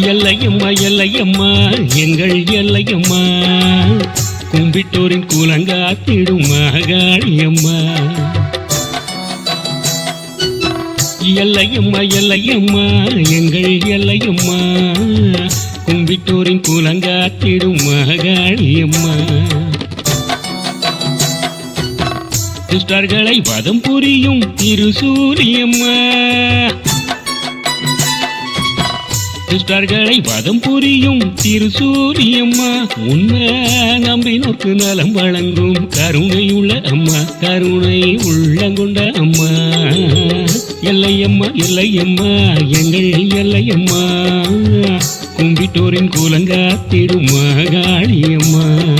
எல்லையம்மா எல்லையம்மா எங்கள் எல்லையம்மா. கும்பிட்டோரின் கூலங்காத்திடும் மகாளியம்மா. எல்லையம்மா எல்லையம்மா எங்கள் எல்லையம்மா. கும்பிட்டோரின் கூலங்காத்திடும் மகாளியம்மா. துஷ்டர்களை வதம் புரியும் திரு சூரியம்மா சிஸ்டர்களை வதம் புரியும் திருசூரியம்மா உன்னை நம்பினோர்க்கு நலம் வழங்கும் கருணையுள்ள அம்மா. கருணை உள்ளங்கொண்ட அம்மா. எல்லையம்மா எல்லையம்மா. எங்கள் எல்லையம்மா. கும்பிட்டோரின் கூலங்காத்திடும் மகாளியம்மா.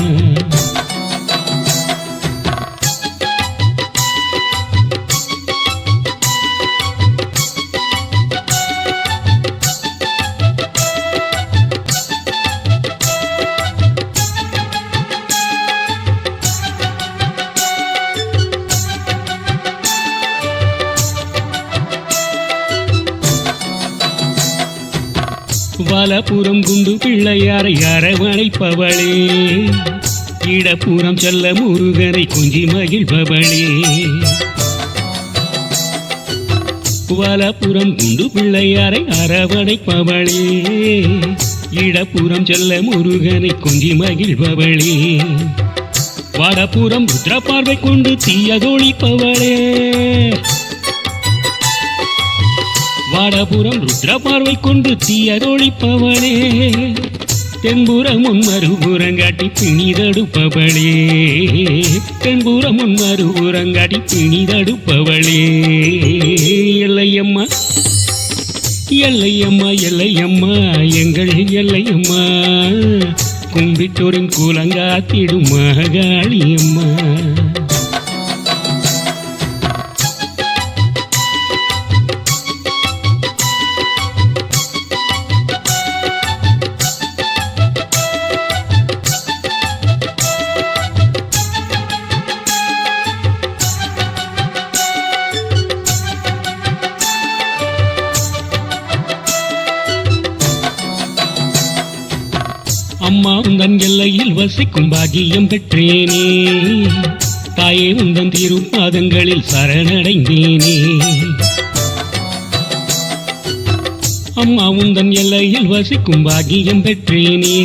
வலப்புறம் குண்டு பிள்ளையாரை அரவணைப்பவளே. இடப்புறம் செல்ல முருகனை குஞ்சி மகிழ்பவளே. வலப்புறம் குண்டு பிள்ளையாரை அரவணைப்பவளே. இடப்புறம் செல்ல முருகனை குஞ்சி மகிழ்பவளே. வடபுறம் ருத்ர பார்வை கொண்டு தீயதொழிப்பவளே. வடபுறம் ருத்ர பார்வை கொண்டு தீயதொழிப்பவளே. தென்புறம் உன் மறுபுறங்காட்டி பிணிதடுப்பவளே. தென்புறம் உன் மறுபுறங்காட்டி பிணிதடுப்பவளே. எல்லையம்மா எல்லையம்மா எல்லையம்மா எங்கள் எல்லையம்மா. கும்பிட்டோரின் கூலங்காத்திடும் மகாளியம்மா அம்மா உந்தன் எல்லையில் வசிக்கும் பாக்கியம் பெற்றேனே. தாயே உந்தன் தீரும் திருப்பாதங்களில் சரணடைந்தேனே. அம்மா உந்தன் எல்லையில் வசிக்கும் பாக்கியம் பெற்றேனே.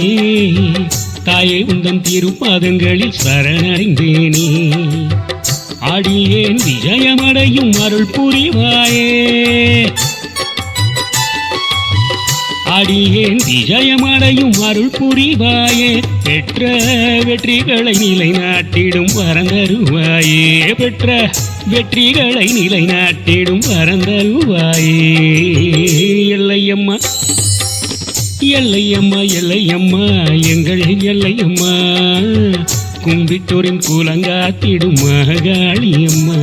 தாயே உந்தன் தீரும் திருப்பாதங்களில் சரணடைந்தேனே. ஆடியேன் விஜயமடையும் அருள் புரிவாயே. அடியேன் விஜயமடையும் அருள் புரிவாயே பெற்ற வெற்றிகளை நிலைநாட்டிடும் வரந்தருவாயே பெற்ற வெற்றிகளை நிலைநாட்டிடும் வரந்தருவாயே. எல்லையம்மா எல்லையம்மா எல்லையம்மா எங்கள் எல்லையம்மா கும்பிட்டோரின் கூலங்காத்திடும் மகாளியம்மா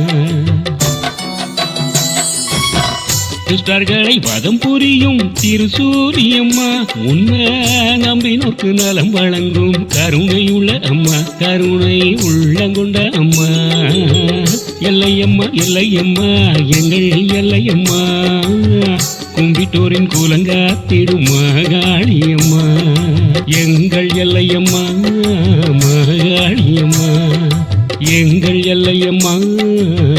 துஷ்டர்களை வதம் புரியும் திருசூரியம்மா. உன்னை நம்பினோர்க்கு நலம் வழங்கும் கருணையுள்ள அம்மா. கருணை உள்ளங்கொண்ட அம்மா. எல்லையம்மா எல்லையம்மா. எங்கள் எல்லையம்மா. கும்பிட்டோரின் கூலங்காத்திடும் மகாளியம்மா. எங்கள் எல்லையம்மா மகாளியம்மா. எங்கள் எல்லையம்மா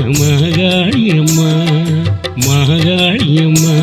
மகாளியம்மா. மகாயம்மா